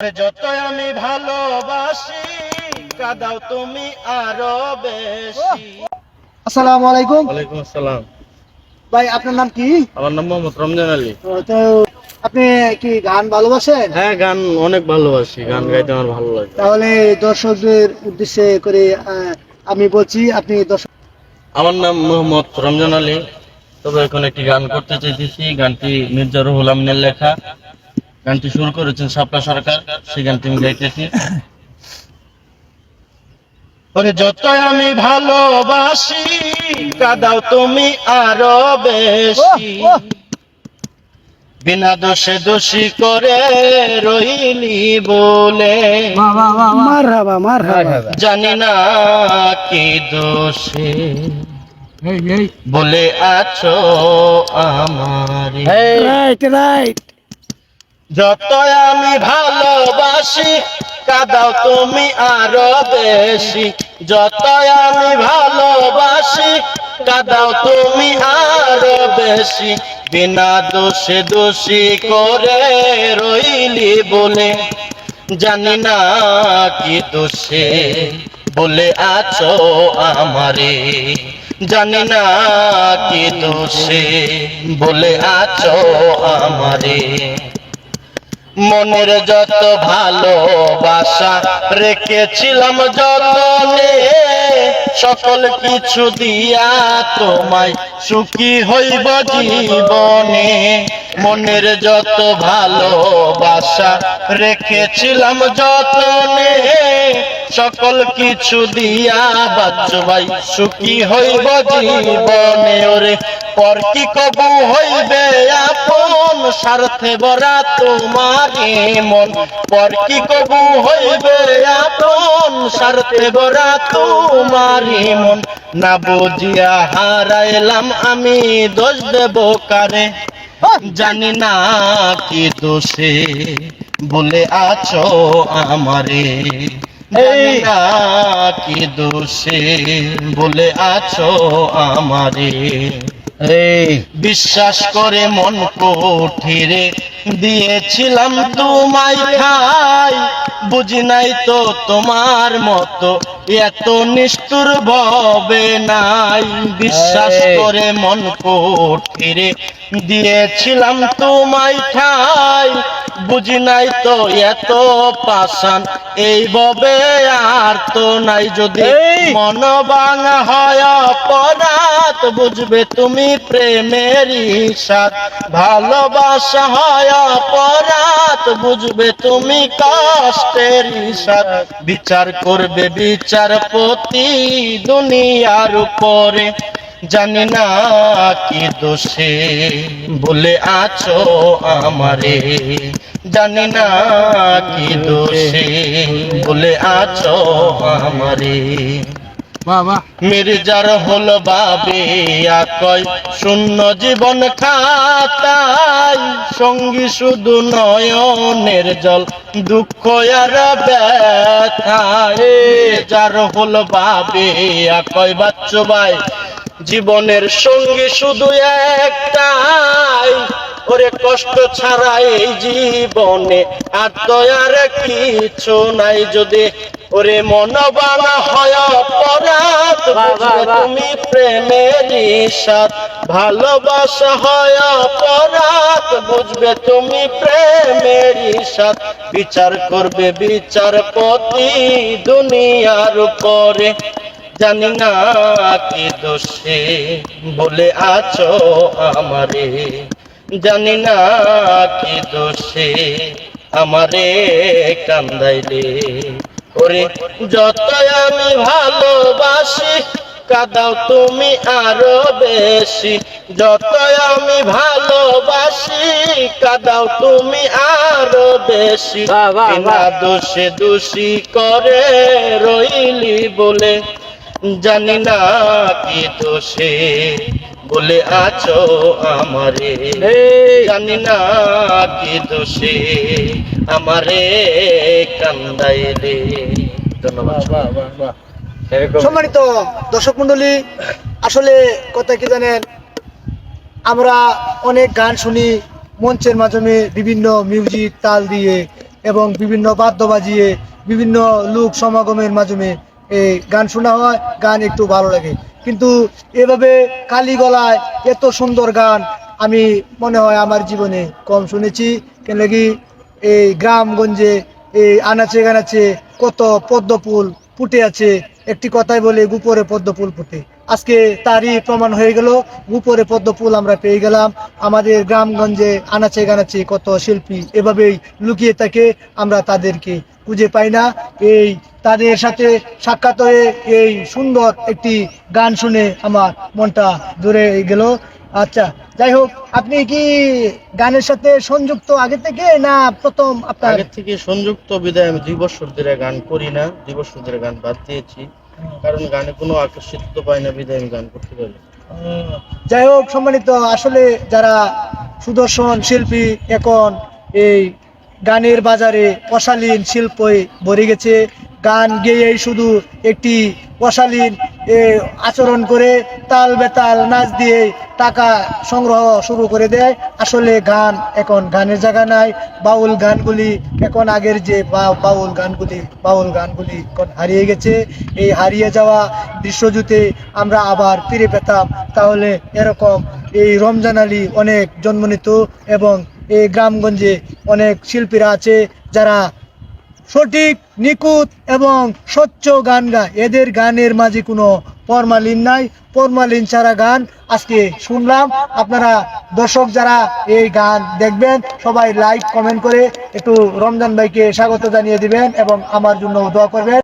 যত আমি ভালোবাসি কাদাও তুমি আরও বেশি। আসসালামু আলাইকুম। ওয়ালাইকুম আসসালাম। ভাই আপনার নাম কি? আমার নাম মোহাম্মদ রমজান আলী। তো আপনি কি গান ভালোবাসেন? হ্যাঁ গান অনেক ভালোবাসি গান গাইতে আমার ভালো লাগে। তাহলে দর্শকদের উদ্দেশ্যে করে আহ, আমি বলছি আপনি দর্শক আমার নাম মোহাম্মদ রমজান আলী। তবে এখন একটি গান করতে চাইতেছি। গানটি মির্জা রুহুল আমিনের লেখা। গানটি শুরু করেছেন শাপলা সরকার সেই গানটি আমি গাইতেছি। ওরে যত আমি ভালোবাসি কাদাও তুমি আরও বেশি। বিনা দোষে দোষী করে রইলি বলে। জানি না কি দোষে। বলে আছো আমার। রাইট রাইট যত আমি ভালোবাসি, কাদাও তুমি আরও বেশি। যত আমি ভালোবাসি, কাদাও তুমি আরও বেশি। বিনা দোষে দোষী করে রইলি বলে। জানি না কি দোষে বলে আছো আমারে। জানি না কি দোষে বলে আছো আমারে। মনের যত ভালোবাসা রেখেছিলাম যতনে, সকল কিছু দিয়া তোমায় সুখী হইব জীবনে। মনের যত ভালোবাসা রেখেছিলাম যতনে, সকল কিছু দিয়া বাচ্চু ভাই সুখী হইব জীবনে। ওরে, পর কি কবু হইবে? স্বার্থে বরা তোমার মন। পর কি কবু হইবে আপন? স্বার্থে বরা তোমার মন। না বুঝিয়া হারাইলাম আমি দোষ দেব কারে? জানি না কি দোষে বলে আছো আমারে। কি দোষে বলে আছো আমারে। বিশ্বাস করে মন কঠিরে দিয়েছিলাম তোমায় খাই। বুঝি নাই তো তোমার মতো এত নিষ্ঠুর ভবে নাই। বিশ্বাস করে মন কোঠিরে দিয়েছিলাম তোমায় ঠাই বুঝি নাই তো এত পাশান এই ববে আর তো নাই যদি মন বাঙা হয় অপরাধ বুঝবে তুমি প্রেমের সাথ ভালোবাসা হয় অপরাধ বুঝবে তুমি কষ্টের সাথ বিচার করবে বিচারপতি দুনিয়ার উপরে। জানি না কি দোষে। বলে আছো আমারে। জানি না কি দোষে। বলে আছো আমারে। মির্জার হল বাবে কয় শূন্য জীবন খাতাই সঙ্গী শুধু নয়নের জল দুঃখ আর ব্যথায়। যার হল বাবে কয় বাচ্চু ভাই জীবনের সঙ্গী শুধু একটাই। ওরে কষ্ট ছাড়া এই জীবনে আর আর কিছু নাই। যদি ওরে মন বানা হয় অপরাধ তুমি প্রেমের সাথ ভালোবাসা হয় অপরাধ বুঝবে তুমি প্রেমের সাথ বিচার করবে বিচারপতি দুনিয়ার উপরে। জানি না কি দোষে বলে আছো আমারে। জানি না কি দোষে আমারে কান্দাইলে। ওরে যত আমি ভালোবাসি কাদাও তুমি আরও বেশি। যত আমি ভালোবাসি কাদাও তুমি আরও বেশি। বাহ, দোষে দোষী করে রইলি বলে। জানি না কি দোষে বলে আছো আমারে। জানি না কি দোষে আমারে কান্দাইলে ধন্যবাদ। সম্মানিত দর্শক মন্ডলী আসলে কথা কি জানেন আমরা অনেক গান শুনি মঞ্চের মাধ্যমে বিভিন্ন মিউজিক তাল দিয়ে এবং বিভিন্ন বাদ্য বাজিয়ে বিভিন্ন লোক সমাগমের মাধ্যমে এই গান শোনা হয়, গান একটু ভালো লাগে। কিন্তু এভাবে কালী গলায় এত সুন্দর গান আমি মনে হয় আমার জীবনে কম শুনেছি। কেন লাগি এই গ্রামগঞ্জে এই আনাচে গানাচে কত পদ্ম ফুল ফুটে আছে। একটি কথাই বলে গুপরে পদ্ম ফুল ফুটে। আজকে তারই প্রমাণ হয়ে গেল গুপরে পদ্ম ফুল আমরা পেয়ে গেলাম। আমাদের গ্রামগঞ্জে আনাচে গানাচে কত শিল্পী এভাবেই লুকিয়ে থাকে, আমরা তাদেরকে খুঁজে পাই না। এই তাদের সাথে সাক্ষাৎ হয়ে এই সুন্দর একটি গান শুনে আমার মনটা দূরে গেল। আচ্ছা যাই হোক আপনি কি গানের সাথে সংযুক্ত আগে থেকে না প্রথম আপনার? আগে থেকে সংযুক্ত বিদায় আমি দুই বছর ধরে গান করি না দুই বছর ধরে গান বাদ দিয়েছি। কারণ গানে কোনো আকর্ষিত পাই না বিদায় আমি গান করতে পারি যাই হোক সম্মানিত আসলে যারা সুদর্শন শিল্পী এখন এই গানের বাজারে অশালীন শিল্পে ভরে গেছে। গান গেয়েই শুধু একটি অশালীন আচরণ করে তাল বেতাল নাচ দিয়ে টাকা সংগ্রহ শুরু করে দেয়। আসলে গান এখন গানের জায়গা নাই। বাউল গানগুলি এখন আগের যে বাউল গানগুলি বাউল গানগুলি হারিয়ে গেছে। এই হারিয়ে যাওয়া দৃশ্যজুতে আমরা আবার ফিরে পেতাম। তাহলে এরকম এই রমজান আলী অনেক জন্ম নিত এবং এই গ্রামগঞ্জে অনেক শিল্পীরা আছে যারা সঠিক, নিখুঁত এবং স্বচ্ছ গান গায়। এদের গানের মাঝে কোনো ফরমালিন নাই। ফরমালিন ছাড়া গান আজকে শুনলাম। আপনারা দর্শক যারা এই গান দেখবেন, সবাই লাইক কমেন্ট করে একটু রমজান ভাইকে স্বাগত জানিয়ে দিবেন এবং আমার জন্য দোয়া করবেন।